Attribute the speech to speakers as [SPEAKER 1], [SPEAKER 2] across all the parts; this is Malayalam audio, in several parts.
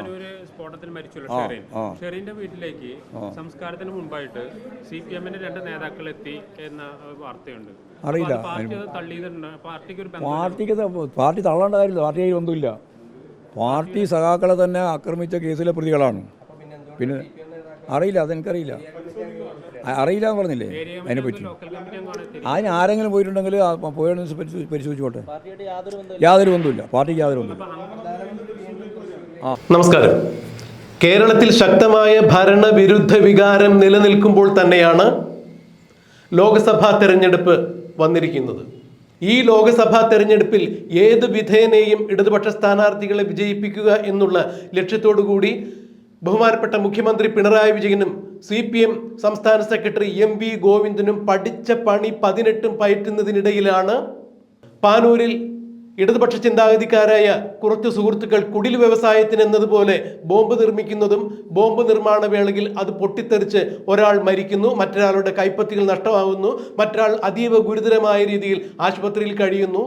[SPEAKER 1] പാനൂര് സ്ഫോടനത്തിൽ മരിച്ചുള്ള ഷെറീൻ. ഷെറീന്റെ വീട്ടിലേക്ക് സംസ്കാരത്തിന് മുമ്പായിട്ട് സി പി എമ്മിന്റെ രണ്ട് നേതാക്കൾ എത്തി എന്ന വാർത്തയുണ്ട്.
[SPEAKER 2] അറിയില്ല.
[SPEAKER 1] പാർട്ടിക്ക്
[SPEAKER 2] പാർട്ടി തള്ളേണ്ട കാര്യമില്ല. പാർട്ടി കയ്യിൽ ഒന്നുമില്ല. പാർട്ടി സഖാക്കളെ തന്നെ ആക്രമിച്ച കേസിലെ പ്രതികളാണ്. പിന്നെ അറിയില്ല. അതെനിക്കറിയില്ല. അറിയില്ല എന്ന് പറഞ്ഞില്ലേ?
[SPEAKER 1] അതിനെ പറ്റി.
[SPEAKER 2] അതിന് ആരെങ്കിലും പോയിട്ടുണ്ടെങ്കിൽ പോയെന്ന് പരിശോധിച്ചോട്ടെ യാതൊരു ബന്ധമില്ല പാർട്ടിക്ക് യാതൊരു ബന്ധമില്ല
[SPEAKER 3] നമസ്കാരം. കേരളത്തിൽ ശക്തമായ ഭരണവിരുദ്ധ വികാരം നിലനിൽക്കുമ്പോൾ തന്നെയാണ് ലോക്സഭാ തെരഞ്ഞെടുപ്പ് വന്നിരിക്കുന്നത്. ഈ ലോക്സഭാ തെരഞ്ഞെടുപ്പിൽ ഏത് വിധേയനെയും ഇടതുപക്ഷ സ്ഥാനാർത്ഥികളെ വിജയിപ്പിക്കുക എന്നുള്ള ലക്ഷ്യത്തോടു കൂടി ബഹുമാനപ്പെട്ട മുഖ്യമന്ത്രി പിണറായി വിജയനും സി പി എം സംസ്ഥാന സെക്രട്ടറി എം വി ഗോവിന്ദനും പഠിച്ച പണി പതിനെട്ടും പയറ്റുന്നതിനിടയിലാണ്. പാനൂരിൽ ഇടതുപക്ഷ ചിന്താഗതിക്കാരായ കുറച്ച് സുഹൃത്തുക്കൾ കുടിൽ വ്യവസായത്തിന് എന്നതുപോലെ ബോംബ് നിർമ്മിക്കുന്നതും ബോംബ് നിർമ്മാണ വേളയിൽ അത് പൊട്ടിത്തെറിച്ച് ഒരാൾ മരിക്കുന്നു മറ്റൊരാളുടെ കൈപ്പത്തികൾ നഷ്ടമാകുന്നു മറ്റൊരാൾ അതീവ ഗുരുതരമായ രീതിയിൽ ആശുപത്രിയിൽ കഴിയുന്നു.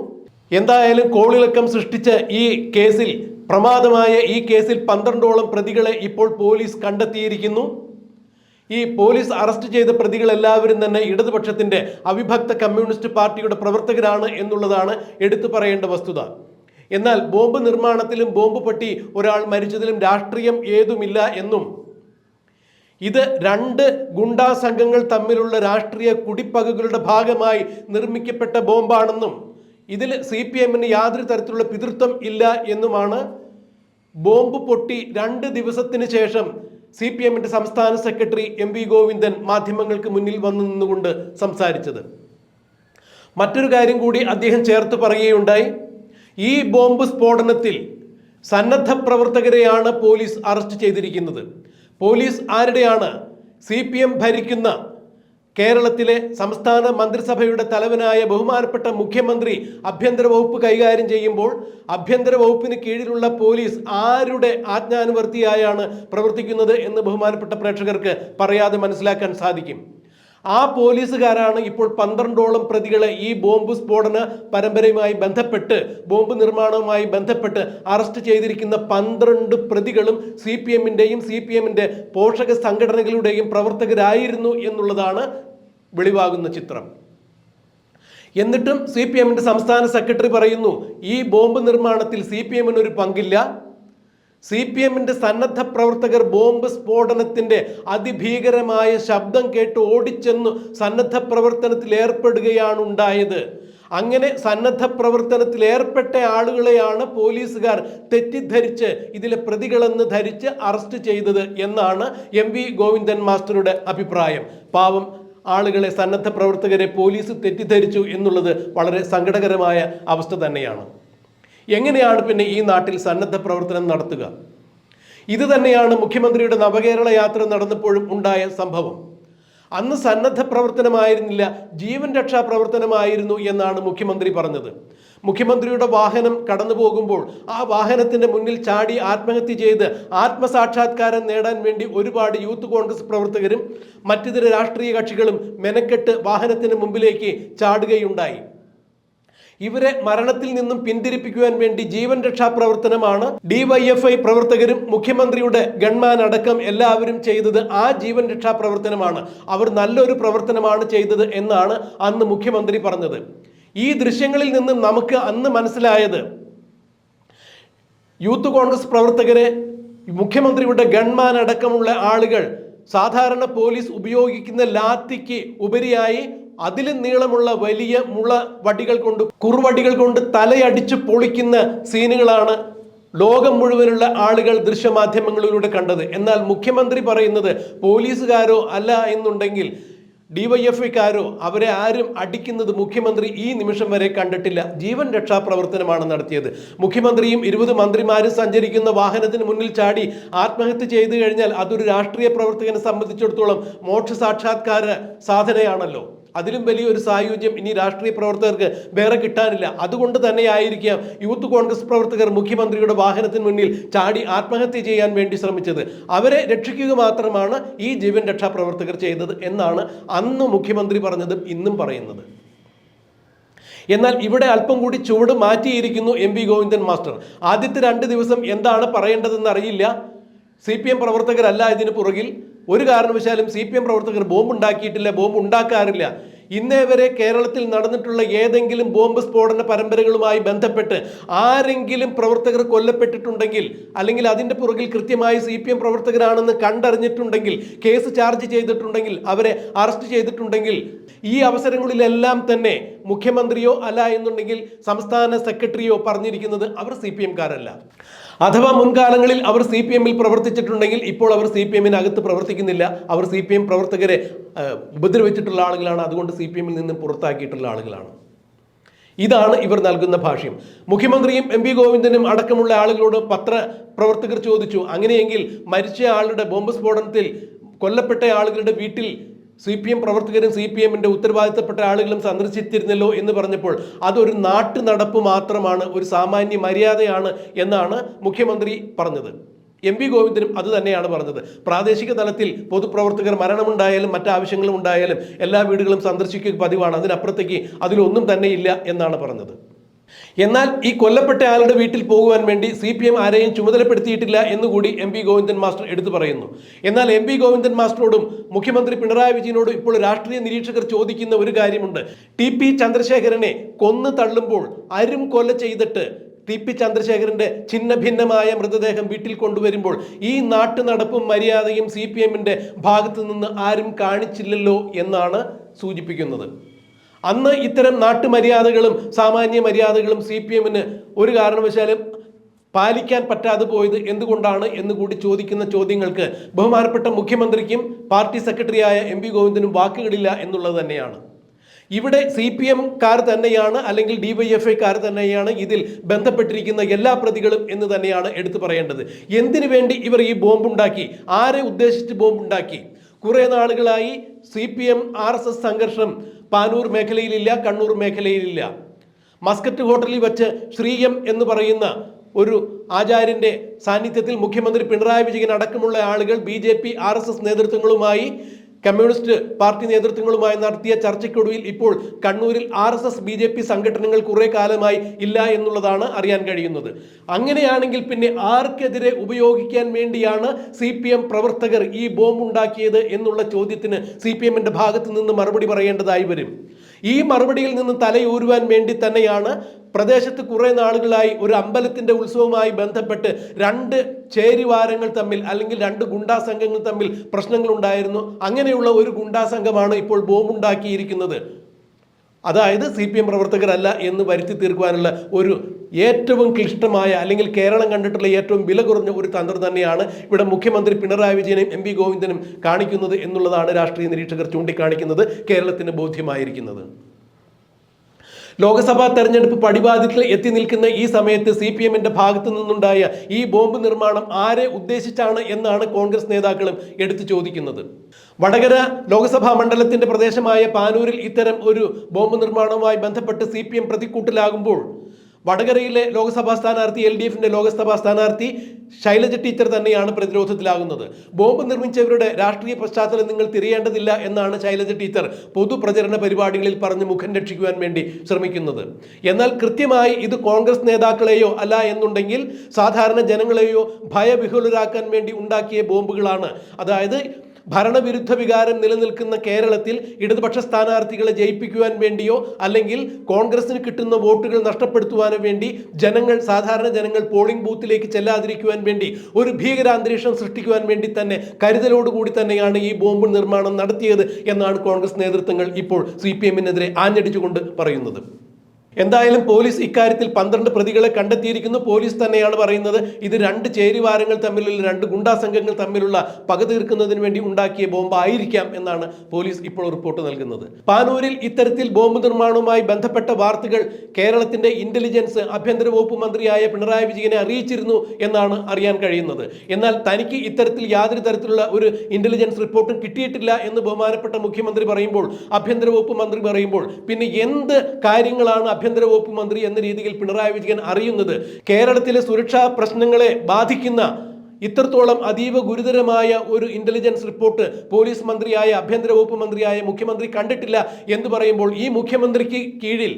[SPEAKER 3] എന്തായാലും കോളിളക്കം സൃഷ്ടിച്ച ഈ കേസിൽ പ്രമാദമായ ഈ കേസിൽ പന്ത്രണ്ടോളം പ്രതികളെ ഇപ്പോൾ പോലീസ് കണ്ടെത്തിയിരിക്കുന്നു. ഈ പോലീസ് അറസ്റ്റ് ചെയ്ത പ്രതികൾ എല്ലാവരും തന്നെ ഇടതുപക്ഷത്തിന്റെ അവിഭക്ത കമ്മ്യൂണിസ്റ്റ് പാർട്ടിയുടെ പ്രവർത്തകരാണ് എന്നുള്ളതാണ് എടുത്തു പറയേണ്ട വസ്തുത. എന്നാൽ ബോംബ് നിർമ്മാണത്തിലും ബോംബ് പൊട്ടി ഒരാൾ മരിച്ചതിലും രാഷ്ട്രീയം ഏതുമില്ല എന്നും ഇത് രണ്ട് ഗുണ്ടാ സംഘങ്ങൾ തമ്മിലുള്ള രാഷ്ട്രീയ കുടിപ്പകകളുടെ ഭാഗമായി നിർമ്മിക്കപ്പെട്ട ബോംബാണെന്നും ഇതിൽ സി പി എമ്മിന് യാതൊരു തരത്തിലുള്ള പിതൃത്വം ഇല്ല എന്നുമാണ് ബോംബ് പൊട്ടി രണ്ട് ദിവസത്തിന് ശേഷം സി പി എമ്മിന്റെ സംസ്ഥാന സെക്രട്ടറി എം വി ഗോവിന്ദൻ മാധ്യമങ്ങൾക്ക് മുന്നിൽ വന്നു നിന്നുകൊണ്ട് സംസാരിച്ചത്. മറ്റൊരു കാര്യം കൂടി അദ്ദേഹം ചേർത്ത് പറയുകയുണ്ടായി. ഈ ബോംബ് സ്ഫോടനത്തിൽ സന്നദ്ധ പ്രവർത്തകരെയാണ് പോലീസ് അറസ്റ്റ് ചെയ്തിരിക്കുന്നത്. പോലീസ് ആരുടെയാണ്? സി ഭരിക്കുന്ന കേരളത്തിലെ സംസ്ഥാന മന്ത്രിസഭയുടെ തലവനായ ബഹുമാനപ്പെട്ട മുഖ്യമന്ത്രി ആഭ്യന്തര വകുപ്പ് കൈകാര്യം ചെയ്യുമ്പോൾ ആഭ്യന്തര വകുപ്പിന് കീഴിലുള്ള പോലീസ് ആരുടെ ആജ്ഞാനുവർത്തിയായാണ് പ്രവർത്തിക്കുന്നത് എന്ന് ബഹുമാനപ്പെട്ട പ്രേക്ഷകർക്ക് പറയാതെ മനസ്സിലാക്കാൻ സാധിക്കും. ആ പോലീസുകാരാണ് ഇപ്പോൾ പന്ത്രണ്ടോളം പ്രതികളെ ഈ ബോംബ് സ്ഫോടന പരമ്പരയുമായി ബന്ധപ്പെട്ട് ബോംബ് നിർമ്മാണവുമായി ബന്ധപ്പെട്ട് അറസ്റ്റ് ചെയ്തിരിക്കുന്ന പന്ത്രണ്ട് പ്രതികളും സി പി എമ്മിന്റെയും സി പി എമ്മിന്റെ പോഷക സംഘടനകളുടെയും പ്രവർത്തകരായിരുന്നു എന്നുള്ളതാണ് വെളിവാകുന്ന ചിത്രം. എന്നിട്ടും സി പി എമ്മിന്റെ സംസ്ഥാന സെക്രട്ടറി പറയുന്നു ഈ ബോംബ് നിർമ്മാണത്തിൽ സി പി എമ്മിന് ഒരു പങ്കില്ല. സി പി എമ്മിന്റെ സന്നദ്ധ പ്രവർത്തകർ ബോംബ് സ്ഫോടനത്തിന്റെ അതിഭീകരമായ ശബ്ദം കേട്ട് ഓടിച്ചെന്നു സന്നദ്ധ പ്രവർത്തനത്തിൽ ഏർപ്പെടുകയാണ് ഉണ്ടായത്. അങ്ങനെ സന്നദ്ധ പ്രവർത്തനത്തിൽ ഏർപ്പെട്ട ആളുകളെയാണ് പോലീസുകാർ തെറ്റിദ്ധരിച്ച് ഇതിലെ പ്രതികളെന്ന് ധരിച്ച് അറസ്റ്റ് ചെയ്തത് എന്നാണ് എം വി ഗോവിന്ദൻ മാസ്റ്ററുടെ അഭിപ്രായം. പാവം ആളുകളെ സന്നദ്ധ പ്രവർത്തകരെ പോലീസ് തെറ്റിദ്ധരിച്ചു എന്നുള്ളത് വളരെ സങ്കടകരമായ അവസ്ഥ തന്നെയാണ്. എങ്ങനെയാണ് പിന്നെ ഈ നാട്ടിൽ സന്നദ്ധ പ്രവർത്തനം നടത്തുക? ഇത് തന്നെയാണ് മുഖ്യമന്ത്രിയുടെ നവകേരള യാത്ര നടന്നപ്പോഴും ഉണ്ടായ സംഭവം. അന്ന് സന്നദ്ധ പ്രവർത്തനമായിരുന്നില്ല ജീവൻ രക്ഷാ പ്രവർത്തനമായിരുന്നു എന്നാണ് മുഖ്യമന്ത്രി പറഞ്ഞത്. മുഖ്യമന്ത്രിയുടെ വാഹനം കടന്നു പോകുമ്പോൾ ആ വാഹനത്തിന്റെ മുന്നിൽ ചാടി ആത്മഹത്യ ചെയ്ത് ആത്മസാക്ഷാത്കാരം നേടാൻ വേണ്ടി ഒരുപാട് യൂത്ത് കോൺഗ്രസ് പ്രവർത്തകരും മറ്റിതര രാഷ്ട്രീയ കക്ഷികളും മെനക്കെട്ട് വാഹനത്തിന് മുമ്പിലേക്ക് ചാടുകയുണ്ടായി. ഇവരെ മരണത്തിൽ നിന്നും പിന്തിരിപ്പിക്കുവാൻ വേണ്ടി ജീവൻ രക്ഷാ പ്രവർത്തനമാണ് ഡിവൈഎഫ്ഐ പ്രവർത്തകരും മുഖ്യമന്ത്രിയുടെ ഗൺമാൻ അടക്കം എല്ലാവരും ചെയ്തത് ആ ജീവൻ രക്ഷാ പ്രവർത്തനമാണ്. അവർ നല്ലൊരു പ്രവർത്തനമാണ് ചെയ്തത് എന്നാണ് അന്ന് മുഖ്യമന്ത്രി പറഞ്ഞത്. ഈ ദൃശ്യങ്ങളിൽ നിന്നും നമുക്ക് അന്ന് മനസ്സിലായത് യൂത്ത് കോൺഗ്രസ് പ്രവർത്തകരെ മുഖ്യമന്ത്രിയുടെ ഗൺമാൻ അടക്കമുള്ള ആളുകൾ സാധാരണ പോലീസ് ഉപയോഗിക്കുന്ന ലാത്തിക്ക് ഉപരിയായി അതിലും നീളമുള്ള വലിയ മുള വടികൾ കൊണ്ട് കുറുവടികൾ കൊണ്ട് തലയടിച്ച് പൊളിക്കുന്ന സീനുകളാണ് ലോകം മുഴുവനുള്ള ആളുകൾ ദൃശ്യമാധ്യമങ്ങളിലൂടെ കണ്ടത്. എന്നാൽ മുഖ്യമന്ത്രി പറയുന്നത് പോലീസുകാരോ അല്ല എന്നുണ്ടെങ്കിൽ ഡിവൈഎഫ്ഐക്കാരോ അവരെ ആരും അടിക്കുന്നത് മുഖ്യമന്ത്രി ഈ നിമിഷം വരെ കണ്ടിട്ടില്ല. ജീവൻ രക്ഷാ പ്രവർത്തനമാണ് നടത്തിയത്. മുഖ്യമന്ത്രിയും ഇരുപത് മന്ത്രിമാരും സഞ്ചരിക്കുന്ന വാഹനത്തിന് മുന്നിൽ ചാടി ആത്മഹത്യ ചെയ്തു കഴിഞ്ഞാൽ അതൊരു രാഷ്ട്രീയ പ്രവർത്തകനെ സംബന്ധിച്ചിടത്തോളം മോക്ഷ സാക്ഷാത്കാര സാധനയാണല്ലോ. അതിലും വലിയൊരു സായുജ്യം ഇനി രാഷ്ട്രീയ പ്രവർത്തകർക്ക് വേറെ കിട്ടാനില്ല. അതുകൊണ്ട് തന്നെയായിരിക്കാം യൂത്ത് കോൺഗ്രസ് പ്രവർത്തകർ മുഖ്യമന്ത്രിയുടെ വാഹനത്തിന് മുന്നിൽ ചാടി ആത്മഹത്യ ചെയ്യാൻ വേണ്ടി ശ്രമിച്ചത്. അവരെ രക്ഷിക്കുക മാത്രമാണ് ഈ ജീവൻ രക്ഷാ പ്രവർത്തകർ ചെയ്തത് എന്നാണ് അന്ന് മുഖ്യമന്ത്രി പറഞ്ഞതും ഇന്നും പറയുന്നത്. എന്നാൽ ഇവിടെ അല്പം കൂടി ചുവട് മാറ്റിയിരിക്കുന്നു എം ഗോവിന്ദൻ മാസ്റ്റർ. ആദ്യത്തെ രണ്ട് ദിവസം എന്താണ് പറയേണ്ടതെന്ന് അറിയില്ല. സി പി എം പ്രവർത്തകരല്ല ഇതിന് പുറകിൽ. ഒരു കാരണവശാലും സി പി എം പ്രവർത്തകർ ബോംബ് ഉണ്ടാക്കിയിട്ടില്ല ബോംബ് ഉണ്ടാക്കാറില്ല ഇന്നേ വരെ കേരളത്തിൽ നടന്നിട്ടുള്ള ഏതെങ്കിലും ബോംബ് സ്ഫോടന പരമ്പരകളുമായി ബന്ധപ്പെട്ട് ആരെങ്കിലും പ്രവർത്തകർ കൊല്ലപ്പെട്ടിട്ടുണ്ടെങ്കിൽ അല്ലെങ്കിൽ അതിന്റെ പുറകിൽ കൃത്യമായി സി പി എം പ്രവർത്തകരാണെന്ന് കണ്ടറിഞ്ഞിട്ടുണ്ടെങ്കിൽ കേസ് ചാർജ് ചെയ്തിട്ടുണ്ടെങ്കിൽ അവരെ അറസ്റ്റ് ചെയ്തിട്ടുണ്ടെങ്കിൽ ഈ അവസരങ്ങളിലെല്ലാം തന്നെ മുഖ്യമന്ത്രിയോ അല്ല എന്നുണ്ടെങ്കിൽ സംസ്ഥാന സെക്രട്ടറിയോ പറഞ്ഞിരിക്കുന്നത് അവർ സി പി എംകാരല്ല അഥവാ മുൻകാലങ്ങളിൽ അവർ സി പി എമ്മിൽ പ്രവർത്തിച്ചിട്ടുണ്ടെങ്കിൽ ഇപ്പോൾ അവർ സി പി എമ്മിനകത്ത് പ്രവർത്തിക്കുന്നില്ല. അവർ സി പി എം പ്രവർത്തകരെ ഉപദ്രവിച്ചിട്ടുള്ള ആളുകളാണ്. അതുകൊണ്ട് സി പി എമ്മിൽ നിന്നും പുറത്താക്കിയിട്ടുള്ള ആളുകളാണ്. ഇതാണ് ഇവർ നൽകുന്ന ഭാഷ്യം. മുഖ്യമന്ത്രിയും എം പി ഗോവിന്ദനും അടക്കമുള്ള ആളുകളോട് പത്രപ്രവർത്തകർ ചോദിച്ചു അങ്ങനെയെങ്കിൽ മരിച്ച ആളുടെ ബോംബ് സ്ഫോടനത്തിൽ കൊല്ലപ്പെട്ട ആളുകളുടെ വീട്ടിൽ സി പി എം പ്രവർത്തകരും സി പി എമ്മിന്റെ ഉത്തരവാദിത്തപ്പെട്ട ആളുകളും സന്ദർശിച്ചിരുന്നല്ലോ എന്ന് പറഞ്ഞപ്പോൾ അതൊരു നാട്ടു നടപ്പ് മാത്രമാണ് ഒരു സാമാന്യ മര്യാദയാണ് എന്നാണ് മുഖ്യമന്ത്രി പറഞ്ഞത്. എം വി ഗോവിന്ദനും അത് തന്നെയാണ് പറഞ്ഞത്. പ്രാദേശിക തലത്തിൽ പൊതുപ്രവർത്തകർ മരണമുണ്ടായാലും മറ്റാവശ്യങ്ങളും ഉണ്ടായാലും എല്ലാ വീടുകളും സന്ദർശിക്കുക പതിവാണ്. അതിനപ്പുറത്തേക്ക് അതിലൊന്നും തന്നെയില്ല എന്നാണ് പറഞ്ഞത്. എന്നാൽ ഈ കൊല്ലപ്പെട്ട ആളുടെ വീട്ടിൽ പോകുവാൻ വേണ്ടി സി പി എം ആരെയും ചുമതലപ്പെടുത്തിയിട്ടില്ല എന്നുകൂടി എം പി ഗോവിന്ദൻ മാസ്റ്റർ എടുത്തു പറയുന്നു. എന്നാൽ എം പി ഗോവിന്ദൻ മാസ്റ്ററോടും മുഖ്യമന്ത്രി പിണറായി വിജയനോടും ഇപ്പോൾ രാഷ്ട്രീയ നിരീക്ഷകർ ചോദിക്കുന്ന ഒരു കാര്യമുണ്ട്. ടി പി ചന്ദ്രശേഖരനെ കൊന്നു തള്ളുമ്പോൾ അരും കൊല ചെയ്തിട്ട് ടി പി ചന്ദ്രശേഖരന്റെ ഛിന്ന ഭിന്നമായ മൃതദേഹം വീട്ടിൽ കൊണ്ടുവരുമ്പോൾ ഈ നാട്ടു നടപ്പും മര്യാദയും സി പി എമ്മിന്റെ ഭാഗത്തു നിന്ന് ആരും കാണിച്ചില്ലല്ലോ എന്നാണ് സൂചിപ്പിക്കുന്നത്. അന്ന് ഇത്തരം നാട്ടുമര്യാദകളും സാമാന്യ മര്യാദകളും സി പി എമ്മിന് ഒരു കാരണവശാലും പാലിക്കാൻ പറ്റാതെ പോയത് എന്തുകൊണ്ടാണ് എന്ന് കൂടി ചോദിക്കുന്ന ചോദ്യങ്ങൾക്ക് ബഹുമാനപ്പെട്ട മുഖ്യമന്ത്രിക്കും പാർട്ടി സെക്രട്ടറിയായ എം പി ഗോവിന്ദനും വാക്കുകളില്ല എന്നുള്ളത് തന്നെയാണ്. ഇവിടെ സി പി എംകാർ തന്നെയാണ് അല്ലെങ്കിൽ ഡി വൈ എഫ് ഐക്കാർ തന്നെയാണ് ഇതിൽ ബന്ധപ്പെട്ടിരിക്കുന്ന എല്ലാ പ്രതികളും എന്ന് തന്നെയാണ് എടുത്തു പറയേണ്ടത്. എന്തിനു വേണ്ടി ഇവർ ഈ ബോംബുണ്ടാക്കി? ആരെ ഉദ്ദേശിച്ച് ബോംബുണ്ടാക്കി? കുറേ നാളുകളായി C P M R S S സംഘർഷം. പാനൂർ മേഖലയിലില്ല കണ്ണൂർ മേഖലയിലില്ല. മസ്കറ്റ് ഹോട്ടലിൽ വെച്ച് ശ്രീയം എന്ന് പറയുന്ന ഒരു ആചാര്യന്റെ സാന്നിധ്യത്തിൽ മുഖ്യമന്ത്രി പിണറായി വിജയൻ അടക്കമുള്ള ആളുകൾ B J P R S S നേതൃത്വങ്ങളുമായി communist party നേതൃത്വങ്ങളുമായി നടത്തിയ ചർച്ചയ്ക്കൊടുവിൽ ഇപ്പോൾ കണ്ണൂരിൽ R S S B J P സംഘടനകൾ കുറെ കാലമായി ഇല്ല എന്നുള്ളതാണ് അറിയാൻ കഴിയുന്നത്. അങ്ങനെയാണെങ്കിൽ പിന്നെ ആർക്കെതിരെ ഉപയോഗിക്കാൻ വേണ്ടിയാണ് സി പി എം പ്രവർത്തകർ ഈ ബോംബ് ഉണ്ടാക്കിയത് എന്നുള്ള ചോദ്യത്തിന് സി പി എമ്മിന്റെ ഭാഗത്ത് നിന്ന് മറുപടി പറയേണ്ടതായി വരും. ഈ മറുപടിയിൽ നിന്ന് തലയൂരുവാൻ വേണ്ടി തന്നെയാണ് പ്രദേശത്ത് കുറെ നാളുകളായി ഒരു അമ്പലത്തിന്റെ ഉത്സവവുമായി ബന്ധപ്പെട്ട് രണ്ട് ചേരിവാരങ്ങൾ തമ്മിൽ അല്ലെങ്കിൽ രണ്ട് ഗുണ്ടാ സംഘങ്ങൾ തമ്മിൽ പ്രശ്നങ്ങൾ ഉണ്ടായിരുന്നു അങ്ങനെയുള്ള ഒരു ഗുണ്ടാ സംഘമാണ് ഇപ്പോൾ ബോംബുണ്ടാക്കിയിരിക്കുന്നത്. അതായത് സി പി എം പ്രവർത്തകരല്ല എന്ന് വരുത്തി തീർക്കുവാനുള്ള ഒരു ഏറ്റവും ക്ലിഷ്ടമായ അല്ലെങ്കിൽ കേരളം കണ്ടിട്ടുള്ള ഏറ്റവും വില കുറഞ്ഞ ഒരു തന്ത്രം തന്നെയാണ് ഇവിടെ മുഖ്യമന്ത്രി പിണറായി വിജയനും എം പി ഗോവിന്ദനും കാണിക്കുന്നത് എന്നുള്ളതാണ് രാഷ്ട്രീയ നിരീക്ഷകർ ചൂണ്ടിക്കാണിക്കുന്നത് കേരളത്തിന് ബോധ്യമായിരിക്കുന്നത്. ലോക്സഭാ തെരഞ്ഞെടുപ്പ് പടിവാതിൽ എത്തി നിൽക്കുന്ന ഈ സമയത്ത് സി പി എമ്മിന്റെ ഭാഗത്തു നിന്നുണ്ടായ ഈ ബോംബ് നിർമ്മാണം ആരെ ഉദ്ദേശിച്ചാണ് എന്നാണ് കോൺഗ്രസ് നേതാക്കളും എടുത്തു ചോദിക്കുന്നത്. വടകര ലോക്സഭാ മണ്ഡലത്തിന്റെ പ്രദേശമായ പാനൂരിൽ ഇത്തരം ഒരു ബോംബ് നിർമ്മാണവുമായി ബന്ധപ്പെട്ട് സി പി എം പ്രതിക്കൂട്ടിലാകുമ്പോൾ വടകരയിലെ ലോക്സഭാ സ്ഥാനാർത്ഥി എൽ ഡി എഫിന്റെ ലോക്സഭാ സ്ഥാനാർത്ഥി ശൈലജ ടീച്ചർ തന്നെയാണ് പ്രതിരോധത്തിലാകുന്നത്. ബോംബ് നിർമ്മിച്ചവരുടെ രാഷ്ട്രീയ പശ്ചാത്തലം നിങ്ങൾ തിരിയേണ്ടതില്ല എന്നാണ് ശൈലജ ടീച്ചർ പൊതുപ്രചരണ പരിപാടികളിൽ പറഞ്ഞ് മുഖം രക്ഷിക്കുവാൻ വേണ്ടി ശ്രമിക്കുന്നത്. എന്നാൽ കൃത്യമായി ഇത് കോൺഗ്രസ് നേതാക്കളെയോ അല്ല എന്നുണ്ടെങ്കിൽ സാധാരണ ജനങ്ങളെയോ ഭയവിഹുലരാക്കാൻ വേണ്ടി ഉണ്ടാക്കിയ ബോംബുകളാണ്. അതായത് ഭരണവിരുദ്ധ വികാരം നിലനിൽക്കുന്ന കേരളത്തിൽ ഇടതുപക്ഷ സ്ഥാനാർത്ഥികളെ ജയിപ്പിക്കുവാൻ വേണ്ടിയോ അല്ലെങ്കിൽ കോൺഗ്രസിന് കിട്ടുന്ന വോട്ടുകൾ നഷ്ടപ്പെടുത്തുവാനോ വേണ്ടി ജനങ്ങൾ സാധാരണ ജനങ്ങൾ പോളിംഗ് ബൂത്തിലേക്ക് ചെല്ലാതിരിക്കുവാൻ വേണ്ടി ഒരു ഭീകരാന്തരീക്ഷം സൃഷ്ടിക്കുവാൻ വേണ്ടി തന്നെ കരുതലോടുകൂടി തന്നെയാണ് ഈ ബോംബ് നിർമ്മാണം നടത്തിയത് എന്നാണ് കോൺഗ്രസ് നേതൃത്വങ്ങൾ ഇപ്പോൾ സി പി എമ്മിനെതിരെ ആഞ്ഞടിച്ചുകൊണ്ട് പറയുന്നത്. എന്തായാലും പോലീസ് ഇക്കാര്യത്തിൽ പന്ത്രണ്ട് പ്രതികളെ കണ്ടെത്തിയിരിക്കുന്നു. പോലീസ് തന്നെയാണ് പറയുന്നത്. ഇത് രണ്ട് ചേരിവാരങ്ങൾ തമ്മിലുള്ള രണ്ട് ഗുണ്ടാ സംഘങ്ങൾ തമ്മിലുള്ള പക തീർക്കുന്നതിന് വേണ്ടി ഉണ്ടാക്കിയ ബോംബായിരിക്കാം എന്നാണ് പോലീസ് ഇപ്പോൾ റിപ്പോർട്ട് നൽകുന്നത്. പാനൂരിൽ ഇത്തരത്തിൽ ബോംബ് നിർമ്മാണവുമായി ബന്ധപ്പെട്ട വാർത്തകൾ കേരളത്തിന്റെ ഇന്റലിജൻസ് ആഭ്യന്തര വകുപ്പ് മന്ത്രിയായ പിണറായി വിജയനെ അറിയിച്ചിരുന്നു എന്നാണ് അറിയാൻ കഴിയുന്നത്. എന്നാൽ തനിക്ക് ഇത്തരത്തിൽ യാതൊരു തരത്തിലുള്ള ഒരു ഇന്റലിജൻസ് റിപ്പോർട്ടും കിട്ടിയിട്ടില്ല എന്ന് ബഹുമാനപ്പെട്ട മുഖ്യമന്ത്രി പറയുമ്പോൾ ആഭ്യന്തര വകുപ്പ് മന്ത്രി പറയുമ്പോൾ പിന്നെ എന്ത് കാര്യങ്ങളാണ് ആഭ്യന്തര വകുപ്പ് മന്ത്രി എന്ന രീതിയിൽ പിണറായി വിജയൻ അറിയുന്നത് കേരളത്തിലെ സുരക്ഷാ പ്രശ്നങ്ങളെ ബാധിക്കുന്ന ഇത്രത്തോളം അതീവ ഗുരുതരമായ ഒരു ഇന്റലിജൻസ് റിപ്പോർട്ട് പോലീസ് മന്ത്രിയായ ആഭ്യന്തര വകുപ്പ് മന്ത്രിയായ മുഖ്യമന്ത്രി കണ്ടിട്ടില്ല എന്ന് പറയുമ്പോൾ ഈ മുഖ്യമന്ത്രിക്ക് കീഴിൽ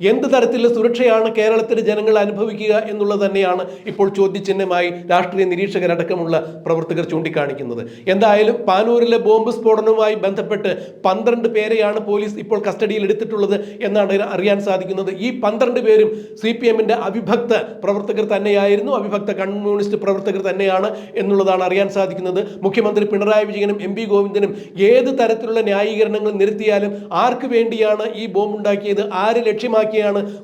[SPEAKER 3] എന്ത് തരത്തിലുള്ള സുരക്ഷയാണ് കേരളത്തിലെ ജനങ്ങൾ അനുഭവിക്കുക എന്നുള്ളത് തന്നെയാണ് ഇപ്പോൾ ചോദ്യചിഹ്നമായി രാഷ്ട്രീയ നിരീക്ഷകരടക്കമുള്ള പ്രവർത്തകർ ചൂണ്ടിക്കാണിക്കുന്നത്. എന്തായാലും പാനൂരിലെ ബോംബ് സ്ഫോടനവുമായി ബന്ധപ്പെട്ട് പന്ത്രണ്ട് പേരെയാണ് പോലീസ് ഇപ്പോൾ കസ്റ്റഡിയിൽ എടുത്തിട്ടുള്ളത് എന്നാണ് അറിയാൻ സാധിക്കുന്നത്. ഈ പന്ത്രണ്ട് പേരും സി പി എമ്മിന്റെ അവിഭക്ത പ്രവർത്തകർ തന്നെയായിരുന്നു. അവിഭക്ത കമ്മ്യൂണിസ്റ്റ് പ്രവർത്തകർ തന്നെയാണ് എന്നുള്ളതാണ് അറിയാൻ സാധിക്കുന്നത്. മുഖ്യമന്ത്രി പിണറായി വിജയനും എം പി ഗോവിന്ദനും ഏത് തരത്തിലുള്ള ന്യായീകരണങ്ങൾ നിരത്തിയാലും ആർക്ക് വേണ്ടിയാണ് ഈ ബോംബ് ഉണ്ടാക്കിയത്? ആര് ലക്ഷ്യമാക്കിയാണ്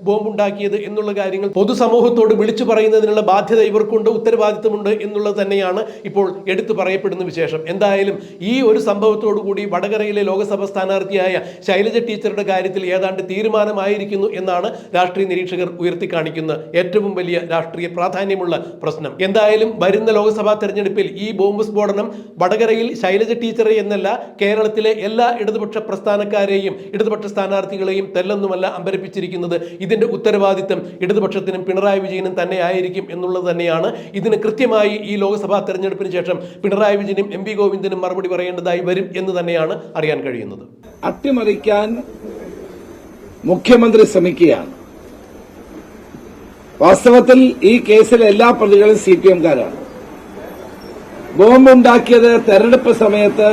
[SPEAKER 3] ബോംബ് ഉണ്ടാക്കിയത് എന്നുള്ള കാര്യങ്ങൾ പൊതുസമൂഹത്തോട് വിളിച്ചു പറയുന്നതിനുള്ള ബാധ്യത ഇവർക്കുണ്ട് ഉത്തരവാദിത്തമുണ്ട് എന്നുള്ളത് തന്നെയാണ് ഇപ്പോൾ എടുത്തു പറയപ്പെടുന്ന വിശേഷം. എന്തായാലും ഈ ഒരു സംഭവത്തോടു കൂടി വടകരയിലെ ലോക്സഭ സ്ഥാനാർത്ഥിയായ ശൈലജ ടീച്ചറുടെ കാര്യത്തിൽ ഏതാണ്ട് തീരുമാനമായിരിക്കുന്നു എന്നാണ് രാഷ്ട്രീയ നിരീക്ഷകർ ഉയർത്തി കാണിക്കുന്ന ഏറ്റവും വലിയ രാഷ്ട്രീയ പ്രാധാന്യമുള്ള പ്രശ്നം. എന്തായാലും വരുന്ന ലോക്സഭാ തെരഞ്ഞെടുപ്പിൽ ഈ ബോംബ് സ്ഫോടനം വടകരയിൽ ശൈലജ ടീച്ചറെ എന്നല്ല കേരളത്തിലെ എല്ലാ ഇടതുപക്ഷ പ്രസ്ഥാനക്കാരെയും ഇടതുപക്ഷ സ്ഥാനാർത്ഥികളെയും തെല്ലൊന്നുമല്ല അമ്പരപ്പിച്ചിരിക്കുന്നത് ഇതിന്റെ ഉത്തരവാദിത്തം ഇടതുപക്ഷത്തിനും പിണറായി വിജയനും തന്നെ ആയിരിക്കും എന്നുള്ളത് തന്നെയാണ്. ഇതിന് കൃത്യമായി ഈ ലോക്സഭാ തെരഞ്ഞെടുപ്പിന് ശേഷം പിണറായി വിജയനും എം പി ഗോവിന്ദനും മറുപടി പറയേണ്ടതായി വരും എന്ന് തന്നെയാണ് അറിയാൻ കഴിയുന്നത്.
[SPEAKER 4] അട്ടിമറിക്കാൻ മുഖ്യമന്ത്രി ശ്രമിക്കുകയാണ്. വാസ്തവത്തിൽ ഈ കേസിലെ എല്ലാ പ്രതികളും സി പി എംകാരാണ് ബോംബ് ഉണ്ടാക്കിയത് തെരഞ്ഞെടുപ്പ് സമയത്ത്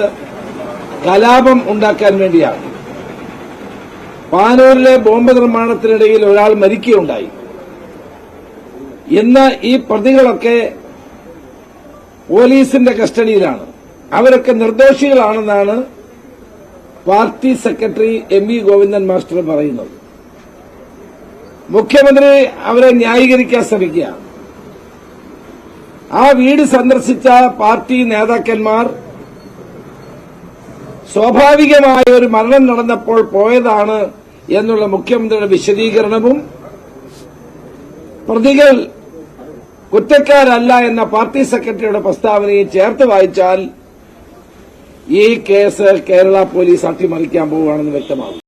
[SPEAKER 4] കലാപം ഉണ്ടാക്കാൻ വേണ്ടിയാണ്. പാനൂരിലെ ബോംബ് നിർമ്മാണത്തിനിടയിൽ ഒരാൾ മരിക്കുകയുണ്ടായി. ഇന്ന് ഈ പ്രതികളൊക്കെ പോലീസിന്റെ കസ്റ്റഡിയിലാണ്. അവരൊക്കെ നിർദോഷികളാണെന്നാണ് party secretary M V Govindan master പറയുന്നത്. മുഖ്യമന്ത്രി അവരെ ന്യായീകരിക്കാൻ ശ്രമിക്കുക. ആ വീട് സന്ദർശിച്ച പാർട്ടി നേതാക്കന്മാർ സ്വാഭാവികമായ ഒരു മരണം നടന്നപ്പോൾ പോയതാണ് എന്നുള്ള മുഖ്യമന്ത്രിയുടെ വിശദീകരണവും പ്രതികൾ കുറ്റക്കാരല്ല എന്ന പാർട്ടി സെക്രട്ടറിയുടെ പ്രസ്താവനയും ചേർത്ത് വായിച്ചാൽ ഈ കേസ് കേരള പോലീസ് അട്ടിമറിക്കാൻ പോവുകയാണെന്ന് വ്യക്തമാകും.